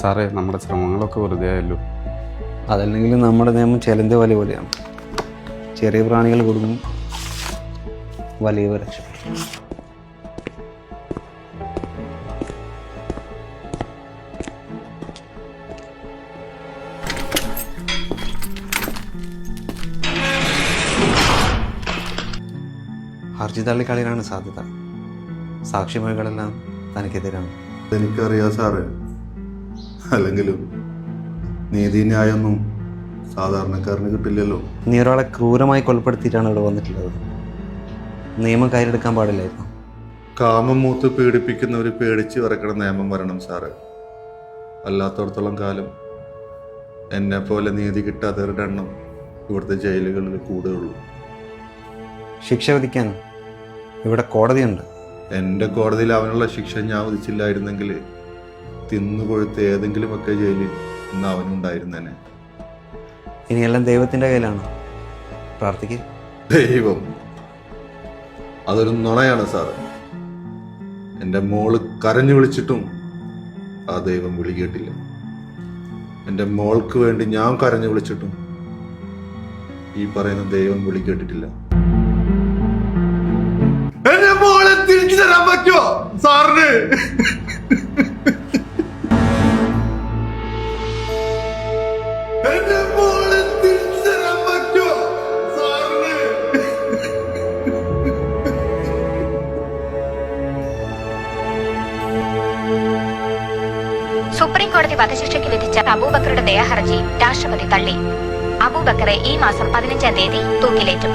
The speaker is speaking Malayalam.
സാറേ നമ്മുടെ ശ്രമങ്ങളൊക്കെ വെറുതെ ആയല്ലോ. അതല്ലെങ്കിൽ നമ്മുടെ നിയമം ചെലന്ത വല പോലെയാണ്. ചെറിയ പ്രാണികൾ കൊടുക്കും വലിയവ രക്ഷപ്പെടും ഹർജി തള്ളിക്കളിയിലാണ് സാധ്യത. സാക്ഷിമൊഴികളെല്ലാം തനിക്കെതിരാണ്. എനിക്കറിയാം സാറേ. അല്ലെങ്കിലും നീതിന്യായൊന്നും സാധാരണക്കാരന് കിട്ടില്ലല്ലോ. നീ ഒരാളെ ക്രൂരമായി കൊലപ്പെടുത്തിയിട്ടാണ് ഇവിടെ വന്നിട്ടുള്ളത്. നിയമം കയ്യിലെടുക്കാൻ പാടില്ലായിരുന്നു. കാമം മൂത്ത് പീഡിപ്പിക്കുന്നവർ പേടിച്ച് വരക്കണ നിയമം വരണം സാറ്. അല്ലാത്തടത്തോളം കാലം എന്നെ പോലെ നീതി കിട്ടാത്തവരുടെ എണ്ണം ഇവിടുത്തെ ജയിലുകളിൽ കൂടുകയുള്ളൂ. ശിക്ഷ വിധിക്കാൻ ഇവിടെ കോടതിയുണ്ട്. എന്റെ കോടതിയിൽ അവനുള്ള ശിക്ഷ ഞാൻ വിധിച്ചില്ലായിരുന്നെങ്കിൽ തിന്നു കൊഴുത്ത് ഏതെങ്കിലുമൊക്കെ ജയിലിൽ ഇന്ന് അവനുണ്ടായിരുന്നേനെ. ഇനിയെല്ലാം ദൈവത്തിന്റെ കയ്യിലാണ്? പ്രാർത്ഥിക്കുക ദൈവം. അതൊരു നുണയാണ് സാർ എന്റെ മോൾ കരഞ്ഞു വിളിച്ചിട്ടും ആ ദൈവം വിളി കേട്ടില്ല. എന്റെ മോൾക്ക് വേണ്ടി ഞാൻ കരഞ്ഞു വിളിച്ചിട്ടും ഈ പറയുന്ന ദൈവം വിളി കേട്ടിട്ടില്ല. സുപ്രീം കോടതി വധശിക്ഷയ്ക്ക് വിധിച്ച അബൂബക്കറുടെ ദയാഹർജി രാഷ്ട്രപതി തള്ളി. അബൂബക്കറെ ഈ മാസം പതിനഞ്ചാം തീയതി തൂക്കിലേറ്റും.